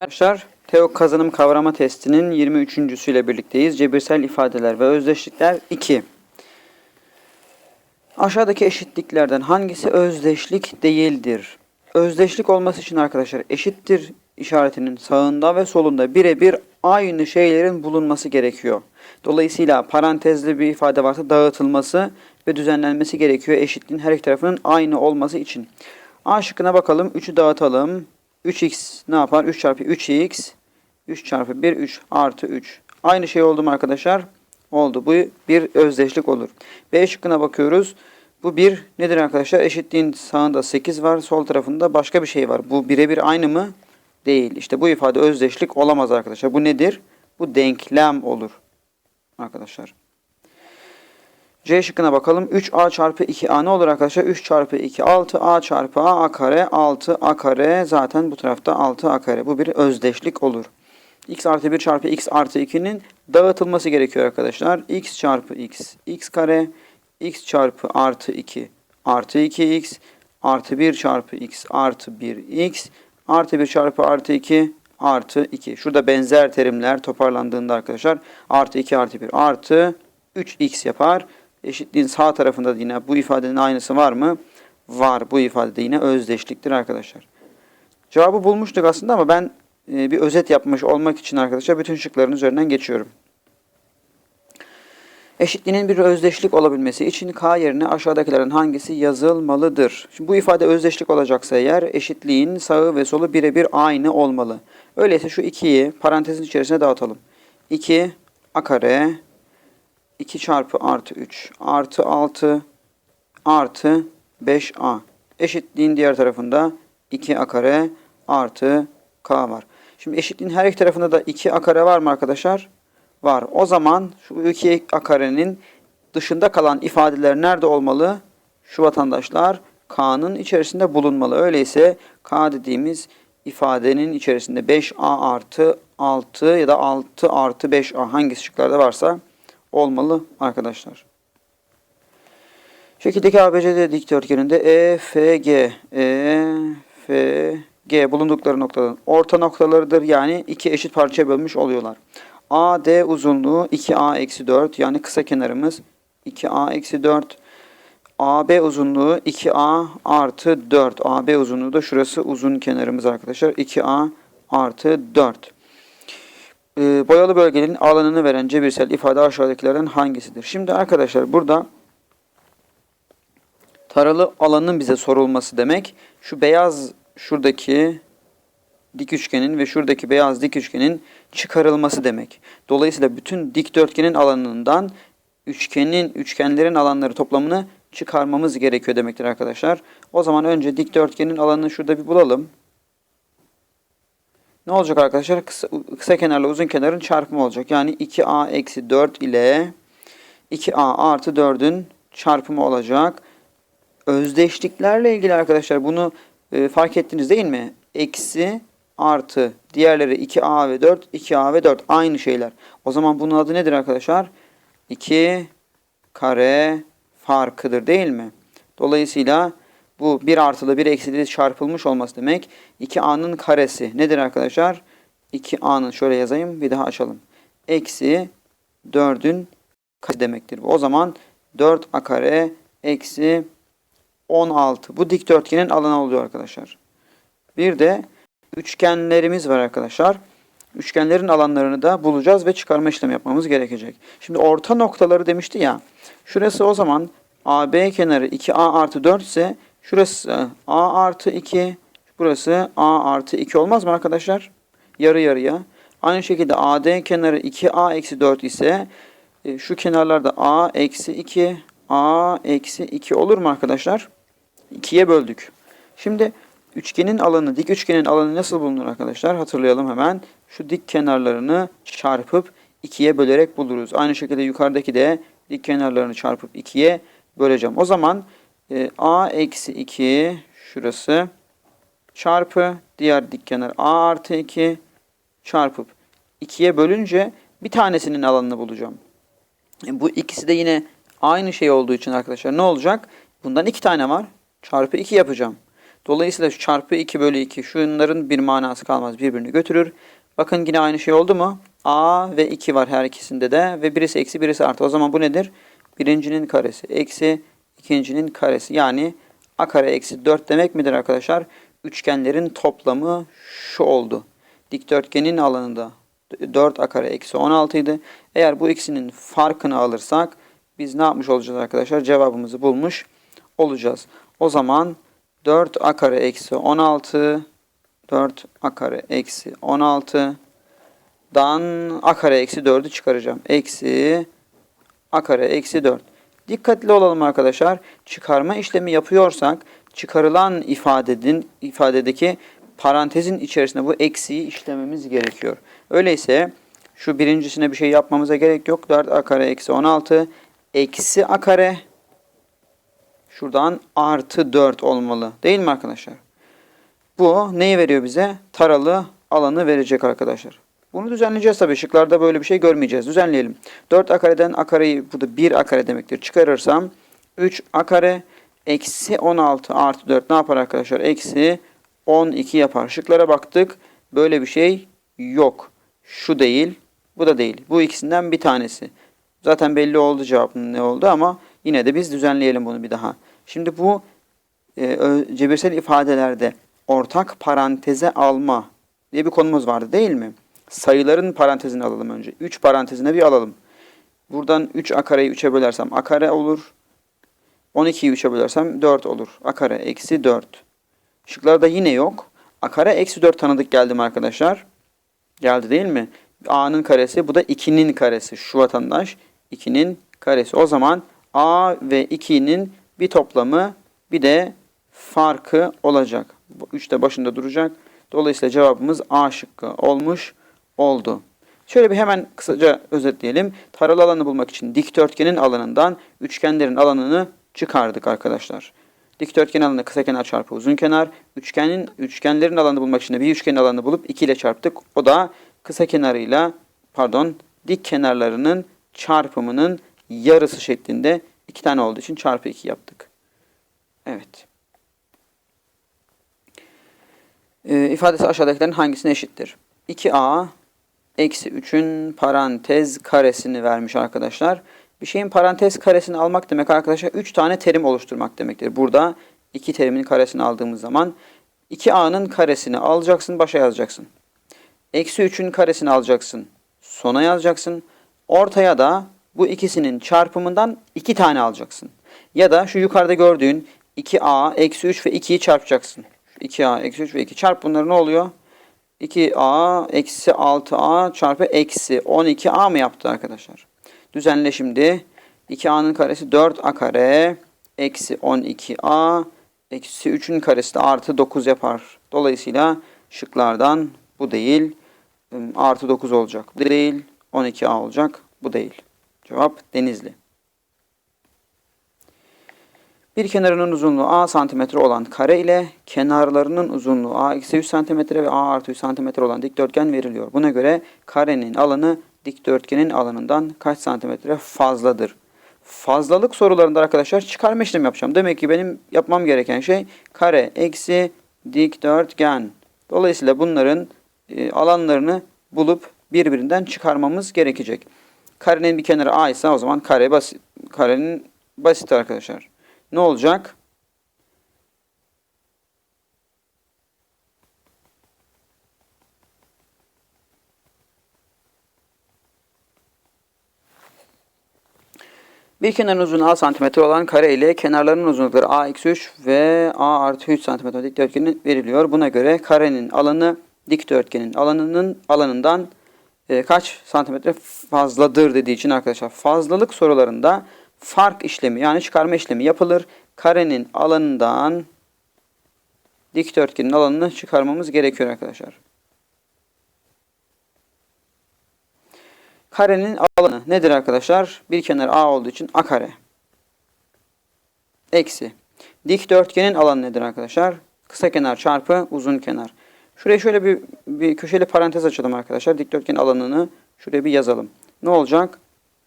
Arkadaşlar TEOK kazanım kavrama testinin 23.süyle birlikteyiz. Cebirsel ifadeler ve özdeşlikler 2. Aşağıdaki eşitliklerden hangisi özdeşlik değildir? Özdeşlik olması için arkadaşlar eşittir işaretinin sağında ve solunda birebir aynı şeylerin bulunması gerekiyor. Dolayısıyla parantezli bir ifade varsa dağıtılması ve düzenlenmesi gerekiyor eşitliğin her iki tarafının aynı olması için. A şıkkına bakalım. 3'ü dağıtalım. 3x ne yapar? 3 çarpı 3x 3 çarpı 1 3 artı 3. Aynı şey oldu mu arkadaşlar? Oldu. Bu bir özdeşlik olur. B şıkkına bakıyoruz. Bu bir nedir arkadaşlar? Eşitliğin sağında 8 var. Sol tarafında başka bir şey var. Bu birebir aynı mı? Değil. İşte bu ifade özdeşlik olamaz arkadaşlar. Bu nedir? Bu denklem olur. Arkadaşlar. C şıkkına bakalım. 3a çarpı 2a ne olur arkadaşlar? 3 çarpı 2 6a çarpı a a kare 6a kare zaten bu tarafta 6a kare. Bu bir özdeşlik olur. x artı 1 çarpı x artı 2'nin dağıtılması gerekiyor arkadaşlar. x çarpı x x kare x çarpı artı 2 artı 2x artı 1 çarpı x artı 1x artı 1 çarpı artı 2 artı 2. Şurada benzer terimler toparlandığında arkadaşlar artı 2 artı 1 artı 3x yapar. Eşitliğin sağ tarafında da yine bu ifadenin aynısı var mı? Var. Bu ifade yine özdeşliktir arkadaşlar. Cevabı bulmuştuk aslında ama ben e, bir özet yapmış olmak için arkadaşlar bütün şıkların üzerinden geçiyorum. Eşitliğinin bir özdeşlik olabilmesi için k yerine aşağıdakilerin hangisi yazılmalıdır? Şimdi bu ifade özdeşlik olacaksa eğer eşitliğin sağı ve solu birebir aynı olmalı. Öyleyse şu 2'yi parantezin içerisine dağıtalım. 2 a kare 2 çarpı artı 3 artı 6 artı 5a eşitliğin diğer tarafında 2a kare artı k var. Şimdi eşitliğin her iki tarafında da 2a kare var mı arkadaşlar? Var. O zaman şu 2a karenin dışında kalan ifadeler nerede olmalı? Şu vatandaşlar k'nın içerisinde bulunmalı. Öyleyse k dediğimiz ifadenin içerisinde 5a artı 6 ya da 6 artı 5a hangisi şıklarda varsa olmalı arkadaşlar. Şekildeki ABCD dikdörtgeninde E, F, G, E, F, G bulundukları noktaların orta noktalarıdır. Yani iki eşit parçaya bölmüş oluyorlar. AD uzunluğu 2A eksi 4 yani kısa kenarımız 2A eksi 4. AB uzunluğu 2A artı 4. AB uzunluğu da şurası uzun kenarımız arkadaşlar. 2A artı 4. Ee, boyalı bölgenin alanını veren cebirsel ifade aşağıdakilerden hangisidir? Şimdi arkadaşlar burada taralı alanın bize sorulması demek şu beyaz şuradaki dik üçgenin ve şuradaki beyaz dik üçgenin çıkarılması demek. Dolayısıyla bütün dikdörtgenin alanından üçgenin üçgenlerin alanları toplamını çıkarmamız gerekiyor demektir arkadaşlar. O zaman önce dikdörtgenin alanını şurada bir bulalım. Ne olacak arkadaşlar? Kısa, kısa kenarla uzun kenarın çarpımı olacak. Yani 2a eksi 4 ile 2a artı 4'ün çarpımı olacak. Özdeşliklerle ilgili arkadaşlar bunu e, fark ettiniz değil mi? Eksi artı diğerleri 2a ve 4 2a ve 4 aynı şeyler. O zaman bunun adı nedir arkadaşlar? 2 kare farkıdır değil mi? Dolayısıyla bu 1 artılı 1 eksili çarpılmış olması demek. 2a'nın karesi nedir arkadaşlar? 2a'nın şöyle yazayım bir daha açalım. Eksi 4'ün karesi demektir. O zaman 4a kare eksi 16. Bu dikdörtgenin alanı oluyor arkadaşlar. Bir de üçgenlerimiz var arkadaşlar. Üçgenlerin alanlarını da bulacağız ve çıkarma işlemi yapmamız gerekecek. Şimdi orta noktaları demişti ya. Şurası o zaman AB kenarı 2A artı 4 ise şurası A artı 2. Burası A artı 2 olmaz mı arkadaşlar? Yarı yarıya. Aynı şekilde AD kenarı 2A eksi 4 ise e, şu kenarlarda A eksi 2 A eksi 2 olur mu arkadaşlar? 2'ye böldük. Şimdi üçgenin alanı, dik üçgenin alanı nasıl bulunur arkadaşlar? Hatırlayalım hemen. Şu dik kenarlarını çarpıp 2'ye bölerek buluruz. Aynı şekilde yukarıdaki de dik kenarlarını çarpıp 2'ye böleceğim. O zaman e, a eksi 2 şurası çarpı diğer dik kenar a artı 2 çarpıp 2'ye bölünce bir tanesinin alanını bulacağım. E, bu ikisi de yine aynı şey olduğu için arkadaşlar ne olacak? Bundan iki tane var. Çarpı 2 yapacağım. Dolayısıyla şu çarpı 2 bölü 2 şunların bir manası kalmaz birbirini götürür. Bakın yine aynı şey oldu mu? A ve 2 var her ikisinde de ve birisi eksi birisi artı. O zaman bu nedir? Birincinin karesi eksi ikincinin karesi. Yani a kare eksi 4 demek midir arkadaşlar? Üçgenlerin toplamı şu oldu. Dikdörtgenin alanında 4 a kare eksi 16 idi. Eğer bu ikisinin farkını alırsak biz ne yapmış olacağız arkadaşlar? Cevabımızı bulmuş olacağız. O zaman 4 a kare eksi 16 4 a kare eksi 16 dan a kare eksi 4'ü çıkaracağım. Eksi a kare eksi 4. Dikkatli olalım arkadaşlar. Çıkarma işlemi yapıyorsak çıkarılan ifadenin ifadedeki parantezin içerisinde bu eksiği işlememiz gerekiyor. Öyleyse şu birincisine bir şey yapmamıza gerek yok. 4 a kare eksi 16 eksi a kare şuradan artı 4 olmalı. Değil mi arkadaşlar? Bu neyi veriyor bize? Taralı alanı verecek arkadaşlar. Bunu düzenleyeceğiz tabii. Şıklarda böyle bir şey görmeyeceğiz. Düzenleyelim. 4 a kareden a kareyi burada 1 a demektir. Çıkarırsam 3 a kare eksi 16 artı 4 ne yapar arkadaşlar? Eksi 12 yapar. Şıklara baktık. Böyle bir şey yok. Şu değil. Bu da değil. Bu ikisinden bir tanesi. Zaten belli oldu cevabının ne oldu ama yine de biz düzenleyelim bunu bir daha. Şimdi bu e, cebirsel ifadelerde ortak paranteze alma diye bir konumuz vardı değil mi? Sayıların parantezini alalım önce. 3 parantezine bir alalım. Buradan 3 a kareyi 3'e bölersem a kare olur. 12'yi 3'e bölersem 4 olur. a kare eksi 4. Şıklarda yine yok. a kare eksi 4 tanıdık geldi mi arkadaşlar? Geldi değil mi? a'nın karesi bu da 2'nin karesi. Şu vatandaş 2'nin karesi. O zaman a ve 2'nin bir toplamı bir de farkı olacak. Bu 3 de başında duracak. Dolayısıyla cevabımız A şıkkı olmuş oldu. Şöyle bir hemen kısaca özetleyelim. Taralı alanı bulmak için dikdörtgenin alanından üçgenlerin alanını çıkardık arkadaşlar. Dikdörtgen alanı kısa kenar çarpı uzun kenar. Üçgenin üçgenlerin alanını bulmak için de bir üçgenin alanını bulup 2 ile çarptık. O da kısa kenarıyla pardon dik kenarlarının çarpımının yarısı şeklinde iki tane olduğu için çarpı 2 yaptık. Evet. Ee, ifadesi aşağıdakilerin hangisine eşittir? 2a eksi 3'ün parantez karesini vermiş arkadaşlar. Bir şeyin parantez karesini almak demek arkadaşlar 3 tane terim oluşturmak demektir. Burada 2 terimin karesini aldığımız zaman 2a'nın karesini alacaksın başa yazacaksın. Eksi 3'ün karesini alacaksın sona yazacaksın. Ortaya da bu ikisinin çarpımından 2 tane alacaksın. Ya da şu yukarıda gördüğün 2a eksi 3 ve 2'yi çarpacaksın. 2a eksi 3 ve 2 çarp bunları ne oluyor? 2a eksi 6a çarpı eksi 12a mı yaptı arkadaşlar? Düzenle şimdi. 2a'nın karesi 4a kare eksi 12a eksi 3'ün karesi de artı 9 yapar. Dolayısıyla şıklardan bu değil artı 9 olacak. Bu değil 12a olacak. Bu değil. Cevap Denizli. Bir kenarının uzunluğu a santimetre olan kare ile kenarlarının uzunluğu a eksi 3 santimetre ve a artı 3 santimetre olan dikdörtgen veriliyor. Buna göre karenin alanı dikdörtgenin alanından kaç santimetre fazladır? Fazlalık sorularında arkadaşlar çıkarma işlemi yapacağım. Demek ki benim yapmam gereken şey kare eksi dikdörtgen. Dolayısıyla bunların e, alanlarını bulup birbirinden çıkarmamız gerekecek. Karenin bir kenarı a ise o zaman kare basit. Karenin basit arkadaşlar. Ne olacak? Bir kenarın uzunluğu a santimetre olan kare ile kenarlarının uzunlukları a eksi 3 ve a artı 3 santimetre dikdörtgenin veriliyor. Buna göre karenin alanı dikdörtgenin alanının alanından e, kaç santimetre fazladır dediği için arkadaşlar fazlalık sorularında fark işlemi yani çıkarma işlemi yapılır. Karenin alanından dikdörtgenin alanını çıkarmamız gerekiyor arkadaşlar. Karenin alanı nedir arkadaşlar? Bir kenar A olduğu için A kare. Eksi. Dikdörtgenin alanı nedir arkadaşlar? Kısa kenar çarpı uzun kenar. Şuraya şöyle bir, bir köşeli parantez açalım arkadaşlar. Dikdörtgenin alanını şuraya bir yazalım. Ne olacak?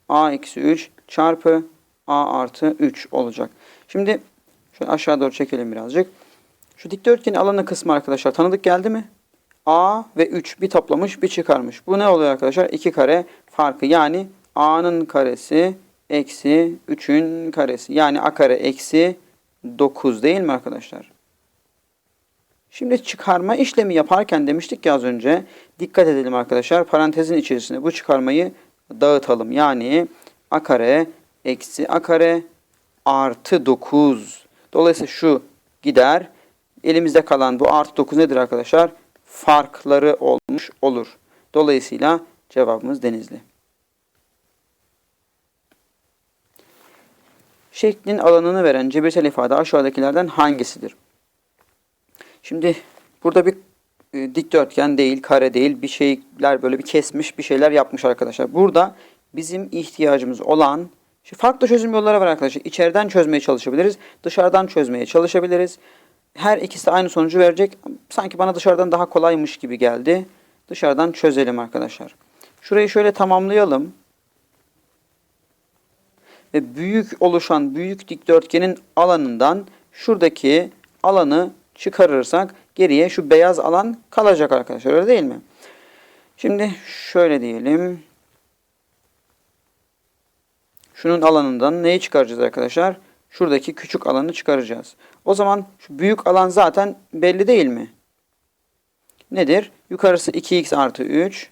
A eksi 3 çarpı A artı 3 olacak. Şimdi şöyle aşağı doğru çekelim birazcık. Şu dikdörtgenin alanı kısmı arkadaşlar tanıdık geldi mi? A ve 3 bir toplamış bir çıkarmış. Bu ne oluyor arkadaşlar? 2 kare farkı. Yani A'nın karesi eksi 3'ün karesi. Yani A kare eksi 9 değil mi arkadaşlar? Şimdi çıkarma işlemi yaparken demiştik ya az önce. Dikkat edelim arkadaşlar. Parantezin içerisinde bu çıkarmayı dağıtalım. Yani A kare eksi A kare artı 9. Dolayısıyla şu gider. Elimizde kalan bu artı 9 nedir arkadaşlar? Farkları olmuş olur. Dolayısıyla cevabımız denizli. Şeklin alanını veren cebirsel ifade aşağıdakilerden hangisidir? Şimdi burada bir e, dikdörtgen değil, kare değil bir şeyler böyle bir kesmiş bir şeyler yapmış arkadaşlar. Burada bizim ihtiyacımız olan şu farklı çözüm yolları var arkadaşlar. İçeriden çözmeye çalışabiliriz, dışarıdan çözmeye çalışabiliriz. Her ikisi de aynı sonucu verecek. Sanki bana dışarıdan daha kolaymış gibi geldi. Dışarıdan çözelim arkadaşlar. Şurayı şöyle tamamlayalım. Ve büyük oluşan büyük dikdörtgenin alanından şuradaki alanı çıkarırsak geriye şu beyaz alan kalacak arkadaşlar. Öyle değil mi? Şimdi şöyle diyelim. Şunun alanından neyi çıkaracağız arkadaşlar? Şuradaki küçük alanı çıkaracağız. O zaman şu büyük alan zaten belli değil mi? Nedir? Yukarısı 2x artı 3.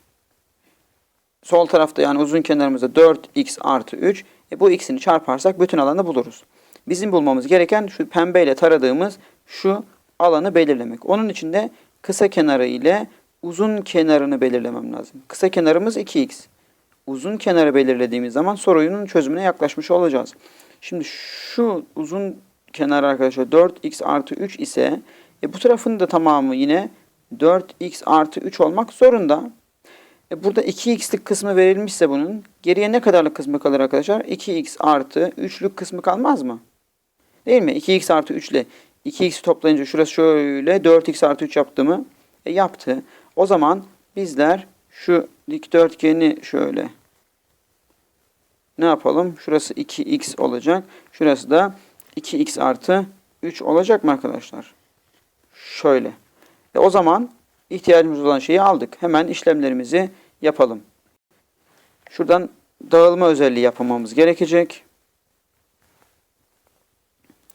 Sol tarafta yani uzun kenarımızda 4x artı 3. E bu x'ini çarparsak bütün alanı buluruz. Bizim bulmamız gereken şu pembeyle taradığımız şu alanı belirlemek. Onun için de kısa kenarı ile uzun kenarını belirlemem lazım. Kısa kenarımız 2x. Uzun kenarı belirlediğimiz zaman sorunun çözümüne yaklaşmış olacağız. Şimdi şu uzun kenar arkadaşlar 4x artı 3 ise e bu tarafın da tamamı yine 4x artı 3 olmak zorunda. E burada 2x'lik kısmı verilmişse bunun geriye ne kadarlık kısmı kalır arkadaşlar? 2x artı 3'lük kısmı kalmaz mı? Değil mi? 2x artı 3 ile 2x toplayınca şurası şöyle 4x artı 3 yaptı mı? E yaptı. O zaman bizler şu dikdörtgeni şöyle ne yapalım? Şurası 2x olacak. Şurası da 2x artı 3 olacak mı arkadaşlar? Şöyle. E o zaman ihtiyacımız olan şeyi aldık. Hemen işlemlerimizi yapalım. Şuradan dağılma özelliği yapmamız gerekecek.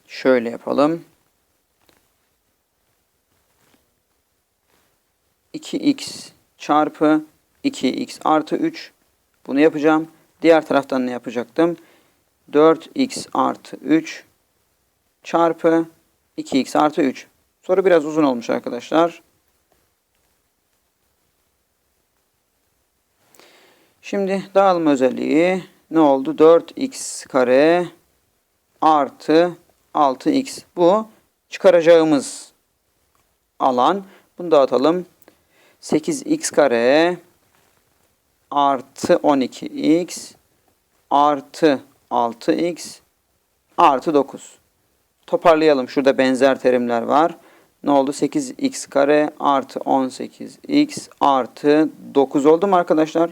Şöyle yapalım. 2x çarpı 2x artı 3. Bunu yapacağım. Diğer taraftan ne yapacaktım? 4x artı 3 çarpı 2x artı 3. Soru biraz uzun olmuş arkadaşlar. Şimdi dağılma özelliği ne oldu? 4x kare artı 6x. Bu çıkaracağımız alan. Bunu dağıtalım. 8x kare artı 12x artı 6x artı 9. Toparlayalım. Şurada benzer terimler var. Ne oldu? 8x kare artı 18x artı 9 oldu mu arkadaşlar?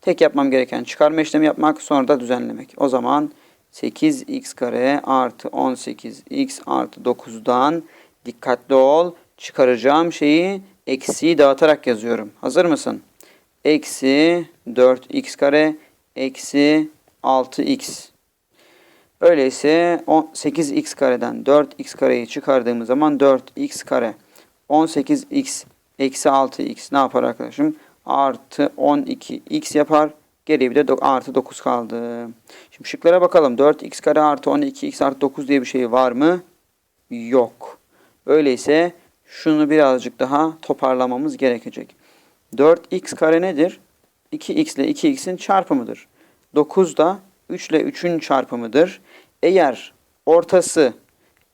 Tek yapmam gereken çıkarma işlemi yapmak sonra da düzenlemek. O zaman 8x kare artı 18x artı 9'dan dikkatli ol. Çıkaracağım şeyi eksiği dağıtarak yazıyorum. Hazır mısın? Eksi 4x kare eksi 6x. Öyleyse 8x kareden 4x kareyi çıkardığımız zaman 4x kare. 18x eksi 6x ne yapar arkadaşım? Artı 12x yapar. Geriye bir de artı 9 kaldı. Şimdi şıklara bakalım. 4x kare artı 12x artı 9 diye bir şey var mı? Yok. Öyleyse şunu birazcık daha toparlamamız gerekecek. 4x kare nedir? 2x ile 2x'in çarpımıdır. 9 da 3 ile 3'ün çarpımıdır. Eğer ortası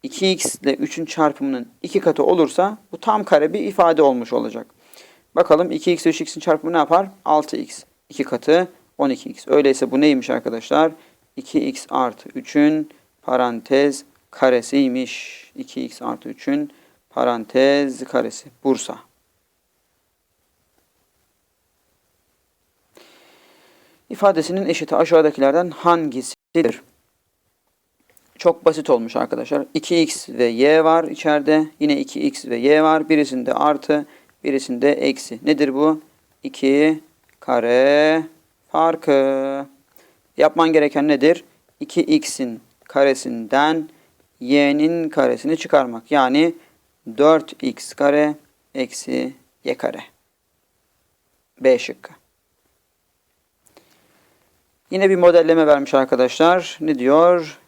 2x ile 3'ün çarpımının 2 katı olursa bu tam kare bir ifade olmuş olacak. Bakalım 2x ile 3x'in çarpımı ne yapar? 6x. 2 katı 12x. Öyleyse bu neymiş arkadaşlar? 2x artı 3'ün parantez karesiymiş. 2x artı 3'ün parantez karesi. Bursa. İfadesinin eşiti aşağıdakilerden hangisidir? Çok basit olmuş arkadaşlar. 2x ve y var içeride. Yine 2x ve y var. Birisinde artı, birisinde eksi. Nedir bu? 2 kare farkı. Yapman gereken nedir? 2x'in karesinden y'nin karesini çıkarmak. Yani 4x kare eksi y kare. B şıkkı. Yine bir modelleme vermiş arkadaşlar. Ne diyor?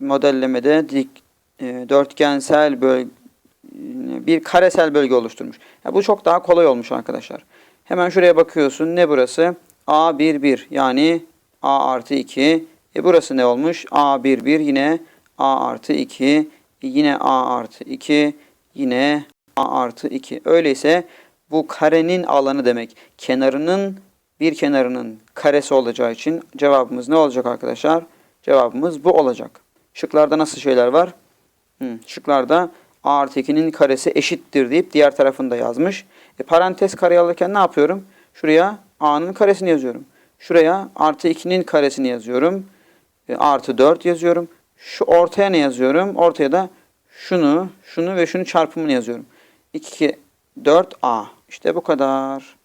Modellemede dik e, dörtgensel bölge bir karesel bölge oluşturmuş. Ya bu çok daha kolay olmuş arkadaşlar. Hemen şuraya bakıyorsun. Ne burası? A1 1 yani A artı 2. E burası ne olmuş? A1 1 yine A artı 2. Yine A artı 2. Yine A artı 2. Öyleyse bu karenin alanı demek. Kenarının bir kenarının karesi olacağı için cevabımız ne olacak arkadaşlar? Cevabımız bu olacak. Şıklarda nasıl şeyler var? Hı, şıklarda a artı 2'nin karesi eşittir deyip diğer tarafında yazmış. E, parantez kare alırken ne yapıyorum? Şuraya a'nın karesini yazıyorum. Şuraya artı 2'nin karesini yazıyorum. E, artı 4 yazıyorum. Şu ortaya ne yazıyorum? Ortaya da şunu, şunu ve şunu çarpımını yazıyorum. 2, 4a. İşte bu kadar.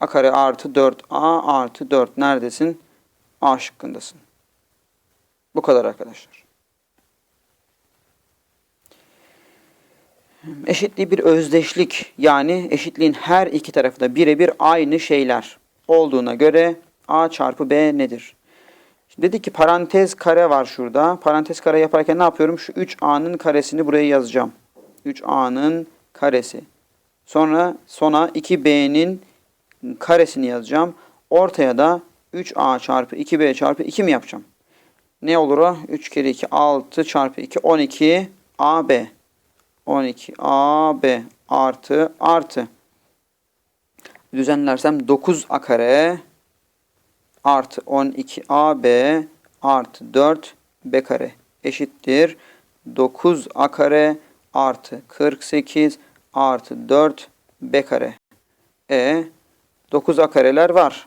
A kare artı 4a artı 4. Neredesin? A şıkkındasın. Bu kadar arkadaşlar. Eşitliği bir özdeşlik yani eşitliğin her iki tarafı da birebir aynı şeyler olduğuna göre a çarpı b nedir? Şimdi dedik ki parantez kare var şurada. Parantez kare yaparken ne yapıyorum? Şu 3a'nın karesini buraya yazacağım. 3a'nın karesi. Sonra sona 2b'nin karesini yazacağım. Ortaya da 3a çarpı 2b çarpı 2 mi yapacağım? Ne olur o? 3 kere 2 6 çarpı 2 12 ab. 12 ab artı artı. Düzenlersem 9 a kare artı 12 ab artı 4 b kare eşittir. 9 a kare artı 48 artı 4 b kare. E 9 a kareler var.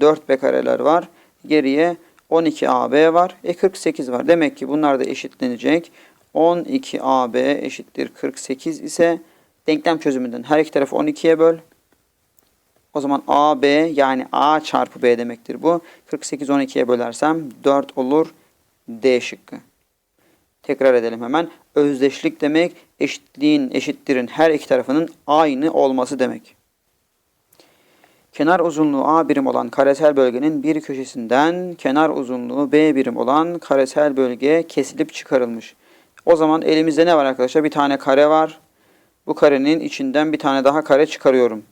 4 b kareler var. Geriye 12 ab var. E 48 var. Demek ki bunlar da eşitlenecek. 12 ab eşittir 48 ise denklem çözümünden her iki tarafı 12'ye böl. O zaman AB yani A çarpı B demektir bu. 48 12'ye bölersem 4 olur D şıkkı. Tekrar edelim hemen. Özdeşlik demek eşitliğin, eşittirin her iki tarafının aynı olması demek. Kenar uzunluğu A birim olan karesel bölgenin bir köşesinden kenar uzunluğu B birim olan karesel bölge kesilip çıkarılmış. O zaman elimizde ne var arkadaşlar? Bir tane kare var. Bu karenin içinden bir tane daha kare çıkarıyorum.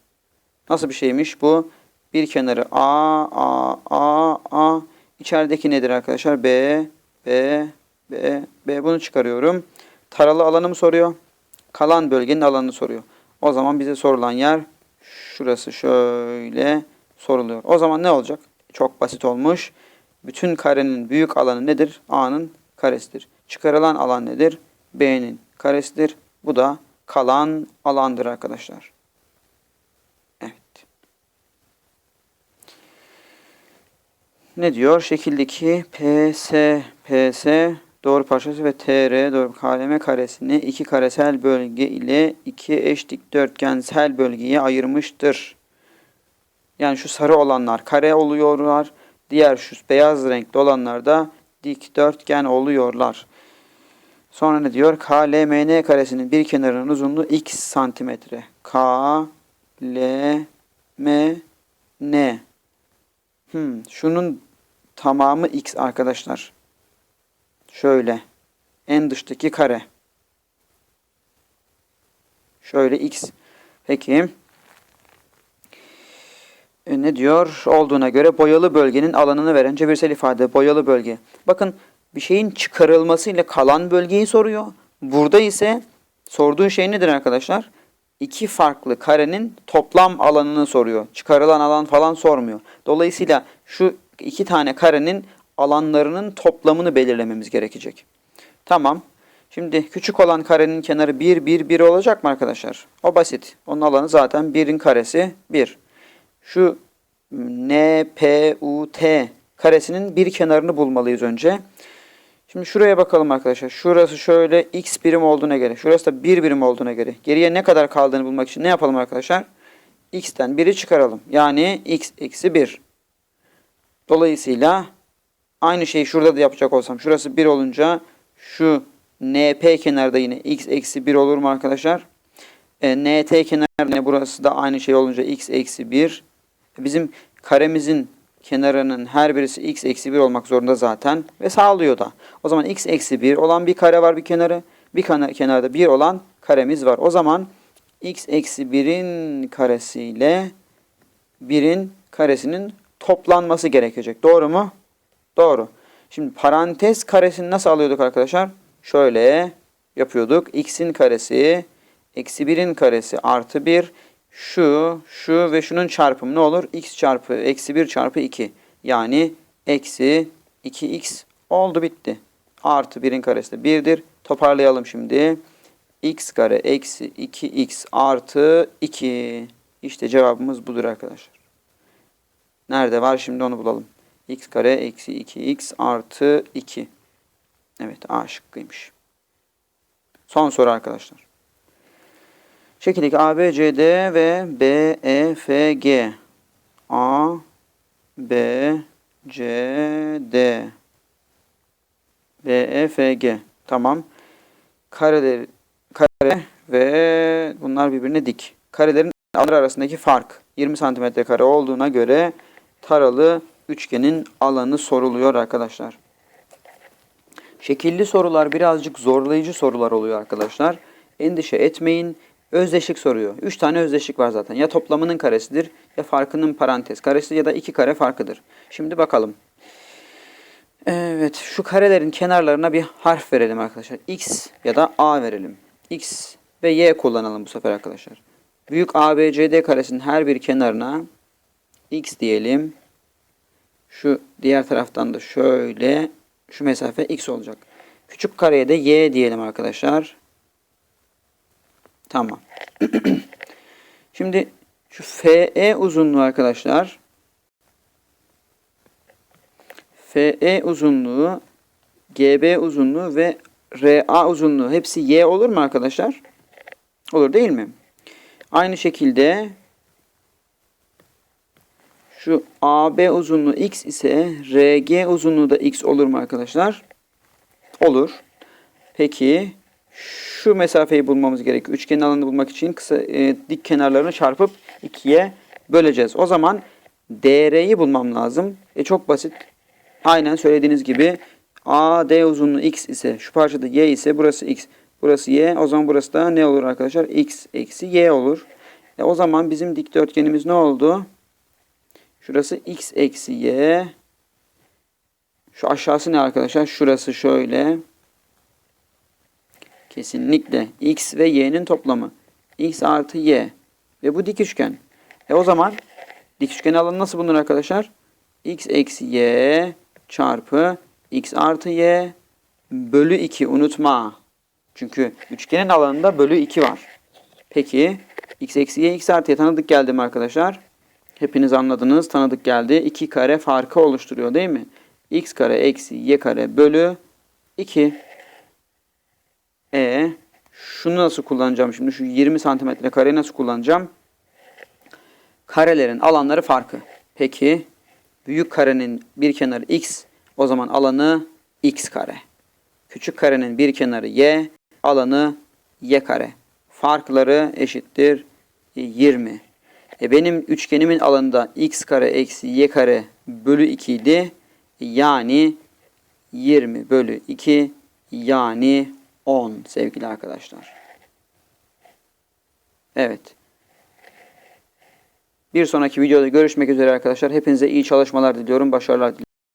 Nasıl bir şeymiş bu? Bir kenarı A, A, A, A. İçerideki nedir arkadaşlar? B, B, B, B. Bunu çıkarıyorum. Taralı alanı soruyor? Kalan bölgenin alanını soruyor. O zaman bize sorulan yer şurası şöyle soruluyor. O zaman ne olacak? Çok basit olmuş. Bütün karenin büyük alanı nedir? A'nın karesidir. Çıkarılan alan nedir? B'nin karesidir. Bu da kalan alandır arkadaşlar. Evet. Ne diyor? Şekildeki PS, PS doğru parçası ve TR doğru kaleme karesini iki karesel bölge ile iki eş dikdörtgensel bölgeye ayırmıştır. Yani şu sarı olanlar kare oluyorlar. Diğer şu beyaz renkli olanlar da dikdörtgen oluyorlar. Sonra ne diyor? KLMN karesinin bir kenarının uzunluğu x santimetre. K, L, M, N. Hmm, şunun tamamı x arkadaşlar. Şöyle. En dıştaki kare. Şöyle x. Peki. E, ne diyor? Olduğuna göre boyalı bölgenin alanını veren cebirsel ifade boyalı bölge. Bakın bir şeyin çıkarılmasıyla kalan bölgeyi soruyor. Burada ise sorduğu şey nedir arkadaşlar? İki farklı karenin toplam alanını soruyor. Çıkarılan alan falan sormuyor. Dolayısıyla şu iki tane karenin alanlarının toplamını belirlememiz gerekecek. Tamam. Şimdi küçük olan karenin kenarı 1, 1, 1 olacak mı arkadaşlar? O basit. Onun alanı zaten 1'in karesi 1. Şu N, P, U, T karesinin bir kenarını bulmalıyız önce. Şimdi şuraya bakalım arkadaşlar. Şurası şöyle x birim olduğuna göre. Şurası da 1 birim olduğuna göre. Geriye ne kadar kaldığını bulmak için ne yapalım arkadaşlar? x'ten 1'i çıkaralım. Yani x eksi 1. Dolayısıyla aynı şeyi şurada da yapacak olsam. Şurası 1 olunca şu np kenarda yine x eksi 1 olur mu arkadaşlar? E, nt kenarda burası da aynı şey olunca x eksi 1. Bizim karemizin kenarının her birisi x eksi 1 olmak zorunda zaten ve sağlıyor da. O zaman x eksi 1 olan bir kare var bir kenarı. Bir kenarda 1 olan karemiz var. O zaman x eksi 1'in karesiyle 1'in karesinin toplanması gerekecek. Doğru mu? Doğru. Şimdi parantez karesini nasıl alıyorduk arkadaşlar? Şöyle yapıyorduk. x'in karesi eksi 1'in karesi artı 1 şu, şu ve şunun çarpımı ne olur? x çarpı eksi 1 çarpı 2. Yani eksi 2x oldu bitti. Artı 1'in karesi de 1'dir. Toparlayalım şimdi. x kare eksi 2x artı 2. İşte cevabımız budur arkadaşlar. Nerede var şimdi onu bulalım. x kare eksi 2x artı 2. Evet A şıkkıymış. Son soru arkadaşlar. Şekildeki A, B, C, D ve B, E, F, G. A, B, C, D. B, E, F, G. Tamam. Kareler, kare ve bunlar birbirine dik. Karelerin alanları arasındaki fark 20 santimetre kare olduğuna göre taralı üçgenin alanı soruluyor arkadaşlar. Şekilli sorular birazcık zorlayıcı sorular oluyor arkadaşlar. Endişe etmeyin. Özdeşlik soruyor. 3 tane özdeşlik var zaten. Ya toplamının karesidir ya farkının parantez karesi ya da iki kare farkıdır. Şimdi bakalım. Evet şu karelerin kenarlarına bir harf verelim arkadaşlar. X ya da A verelim. X ve Y kullanalım bu sefer arkadaşlar. Büyük ABCD karesinin her bir kenarına X diyelim. Şu diğer taraftan da şöyle şu mesafe X olacak. Küçük kareye de Y diyelim arkadaşlar. Tamam. Şimdi şu FE uzunluğu arkadaşlar. FE uzunluğu, GB uzunluğu ve RA uzunluğu hepsi Y olur mu arkadaşlar? Olur değil mi? Aynı şekilde şu AB uzunluğu X ise RG uzunluğu da X olur mu arkadaşlar? Olur. Peki şu mesafeyi bulmamız gerekiyor. Üçgenin alanını bulmak için kısa e, dik kenarlarını çarpıp ikiye böleceğiz. O zaman DR'yi bulmam lazım. E çok basit. Aynen söylediğiniz gibi AD uzunluğu X ise şu parçada Y ise burası X. Burası Y. O zaman burası da ne olur arkadaşlar? X eksi Y olur. E o zaman bizim dikdörtgenimiz ne oldu? Şurası X eksi Y. Şu aşağısı ne arkadaşlar? Şurası şöyle. Kesinlikle x ve y'nin toplamı. x artı y. Ve bu dik üçgen. E o zaman dik üçgen alanı nasıl bulunur arkadaşlar? x eksi y çarpı x artı y bölü 2 unutma. Çünkü üçgenin alanında bölü 2 var. Peki x eksi y x artı y tanıdık geldi mi arkadaşlar? Hepiniz anladınız. Tanıdık geldi. 2 kare farkı oluşturuyor değil mi? x kare eksi y kare bölü 2. E şunu nasıl kullanacağım şimdi? Şu 20 santimetre kareyi nasıl kullanacağım? Karelerin alanları farkı. Peki büyük karenin bir kenarı x o zaman alanı x kare. Küçük karenin bir kenarı y alanı y kare. Farkları eşittir 20. E benim üçgenimin alanında x kare eksi y kare bölü 2 idi. Yani 20 bölü 2 yani 10 sevgili arkadaşlar. Evet. Bir sonraki videoda görüşmek üzere arkadaşlar. Hepinize iyi çalışmalar diliyorum. Başarılar diliyorum.